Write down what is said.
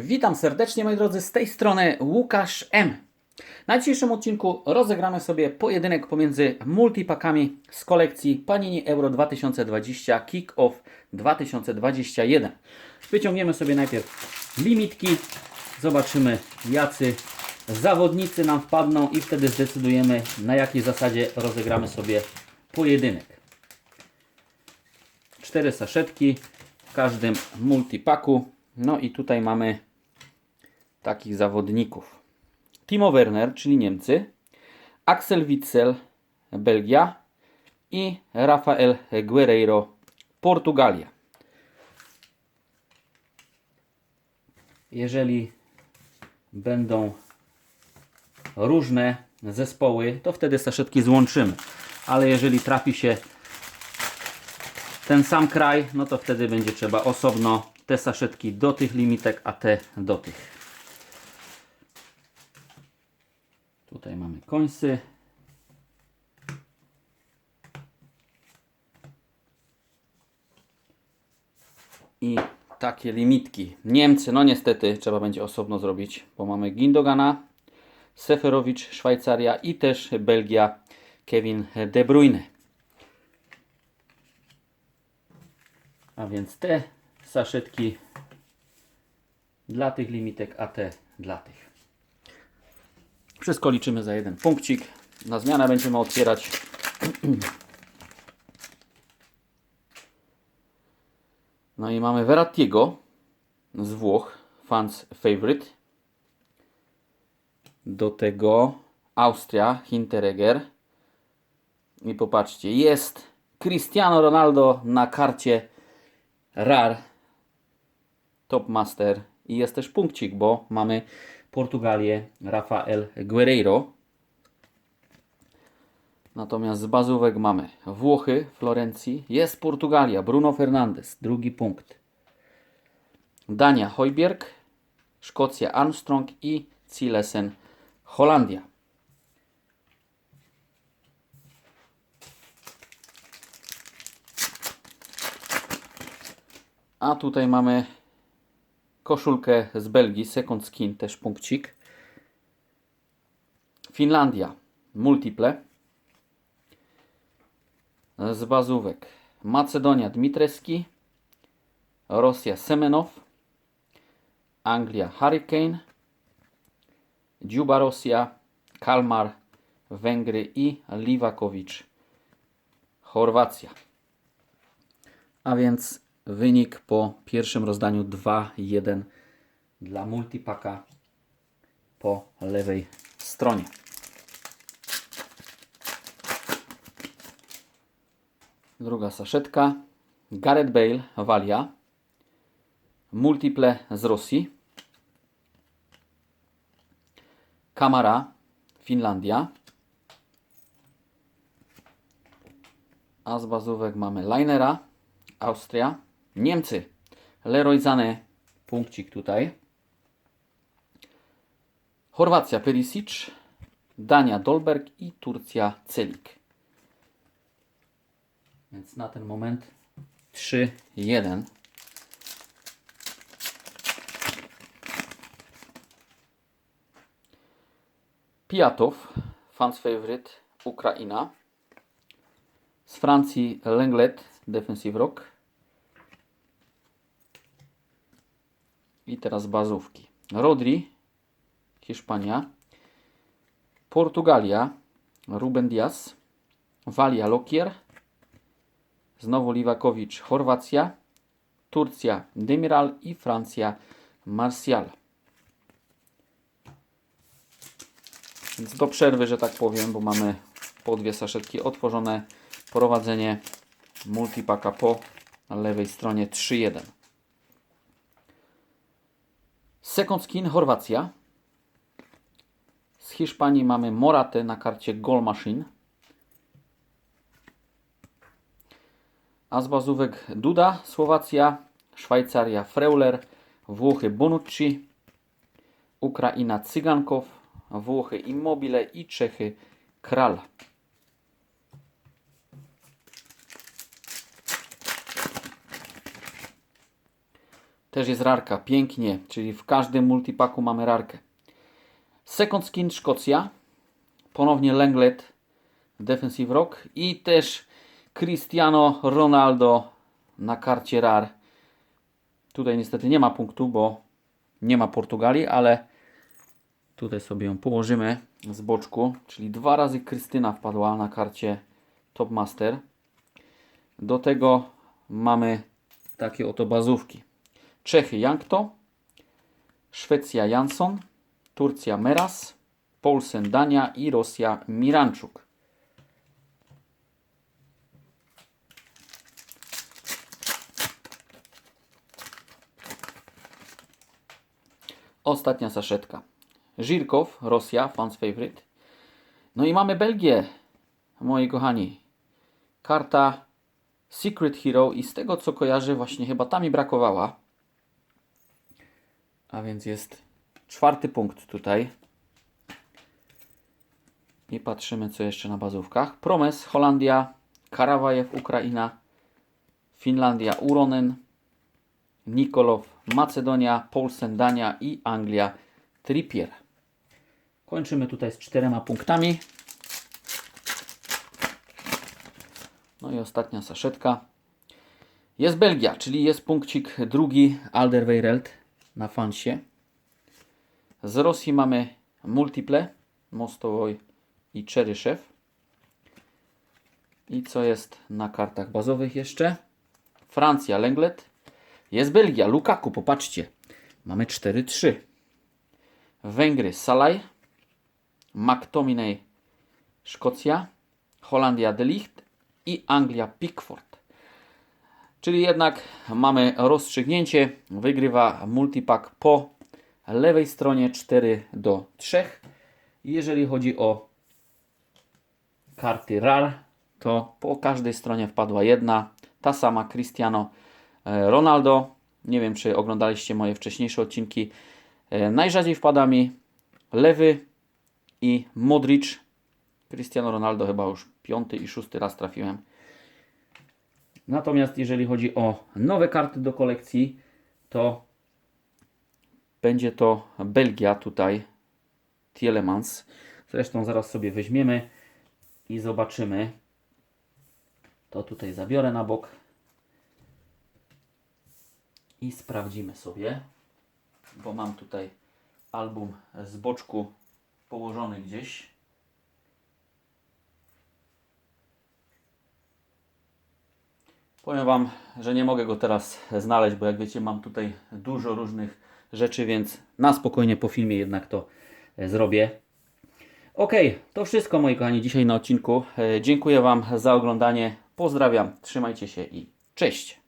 Witam serdecznie moi drodzy, z tej strony Łukasz M. Na dzisiejszym odcinku rozegramy sobie pojedynek pomiędzy multipakami z kolekcji Panini Euro 2020 Kick-Off 2021. Wyciągniemy sobie najpierw limitki, zobaczymy jacy zawodnicy nam wpadną i wtedy zdecydujemy na jakiej zasadzie rozegramy sobie pojedynek. Cztery saszetki w każdym multipaku. No i tutaj mamy takich zawodników. Timo Werner, czyli Niemcy, Axel Witsel, Belgia i Rafael Guerreiro, Portugalia. Jeżeli będą różne zespoły, to wtedy saszetki złączymy. Ale jeżeli trafi się ten sam kraj, no to wtedy będzie trzeba osobno te saszetki do tych limitek, a te do tych. Tutaj mamy końsy. I takie limitki. Niemcy, no niestety trzeba będzie osobno zrobić, bo mamy Gindogana, Seferowicz, Szwajcaria i też Belgia, Kevin De Bruyne. A więc te saszetki dla tych limitek, a te dla tych. Wszystko liczymy za jeden punkcik. Na zmianę będziemy otwierać. No i mamy Verrattiego z Włoch, fans favorite. Do tego Austria, Hinteregger. I popatrzcie, jest Cristiano Ronaldo na karcie RAR Top Master i jest też punkcik, bo mamy Portugalię Rafael Guerreiro. Natomiast z bazówek mamy Włochy, Florencji, jest Portugalia, Bruno Fernandes, drugi punkt. Dania, Hojbjerg, Szkocja, Armstrong i Cilesen, Holandia. A tutaj mamy koszulkę z Belgii, Second Skin, też punkcik. Finlandia, multiple. Z bazówek Macedonia, Dmitreski. Rosja, Semenow. Anglia, Hurricane. Dziuba, Rosja. Kalmar, Węgry i Liwakowicz, Chorwacja. A więc wynik po pierwszym rozdaniu 2-1 dla multipaka po lewej stronie. Druga saszetka. Gareth Bale, Walia. Multiple z Rosji. Kamara, Finlandia. A z bazówek mamy Linera, Austria. Niemcy. Leroy Zane, punkcik tutaj. Chorwacja, Perisic. Dania, Dolberg i Turcja, Celik. Więc na ten moment 3-1. Piatow, fans favorite, Ukraina. Z Francji Lenglet, defensive rock. I teraz bazówki. Rodri, Hiszpania. Portugalia, Ruben Diaz. Walia, Lokier. Znowu Liwakowicz, Chorwacja. Turcja, Demiral i Francja, Martial. Więc do przerwy, że tak powiem, bo mamy po dwie saszetki otworzone. Prowadzenie multipaka po lewej stronie 3-1. Second skin Chorwacja. Z Hiszpanii mamy Moratę na karcie Goal Machine. A z bazówek Duda, Słowacja, Szwajcaria Freuler, Włochy Bonucci, Ukraina Cygankow, Włochy Immobile i Czechy Kral. Też jest rarka, pięknie, czyli w każdym multipaku mamy rarkę. Second Skin Szkocja, ponownie Lenglet Defensive Rock i też Cristiano Ronaldo na karcie RAR. Tutaj niestety nie ma punktu, bo nie ma Portugalii, ale tutaj sobie ją położymy z boczku, czyli dwa razy Krystyna wpadła na karcie Top Master. Do tego mamy takie oto bazówki. Czechy Jankto, Szwecja Jansson, Turcja Meras, Polsen Dania i Rosja Miranczuk. Ostatnia saszetka. Żirkow, Rosja, fans favorite. No i mamy Belgię, moi kochani. Karta Secret Hero i z tego co kojarzę właśnie chyba ta mi brakowała. A więc jest czwarty punkt tutaj. I patrzymy co jeszcze na bazówkach. Promes, Holandia, Karawajew, Ukraina, Finlandia, Uronen, Nikolow, Macedonia, Polsen, Dania i Anglia, Trippier. Kończymy tutaj z czterema punktami. No i ostatnia saszetka. Jest Belgia, czyli jest punkcik drugi Alderweireld na fansie. Z Rosji mamy Multiple, Mostowoj i Czeryszew. I co jest na kartach bazowych jeszcze? Francja, Lenglet. Jest Belgia, Lukaku, popatrzcie. Mamy 4-3. Węgry, Salaj. McTominay, Szkocja. Holandia, De Ligt. I Anglia, Pickford. Czyli jednak mamy rozstrzygnięcie. Wygrywa multipack po lewej stronie 4 do 3. Jeżeli chodzi o karty RAR, to po każdej stronie wpadła jedna. Ta sama Cristiano e, Ronaldo. Nie wiem, czy oglądaliście moje wcześniejsze odcinki. E, Najrzadziej wpada mi lewy i Modric. Cristiano Ronaldo chyba już piąty i szósty raz trafiłem. Natomiast jeżeli chodzi o nowe karty do kolekcji, to będzie to Belgia tutaj. Tielemans. Zresztą zaraz sobie weźmiemy i zobaczymy. To tutaj zabiorę na bok. I sprawdzimy sobie, bo mam tutaj album z boczku położony gdzieś. Powiem Wam, że nie mogę go teraz znaleźć, bo jak wiecie, mam tutaj dużo różnych rzeczy, więc na spokojnie po filmie jednak to e, zrobię. Ok, to wszystko moi kochani dzisiaj na odcinku. E, Dziękuję Wam za oglądanie. Pozdrawiam, trzymajcie się i cześć.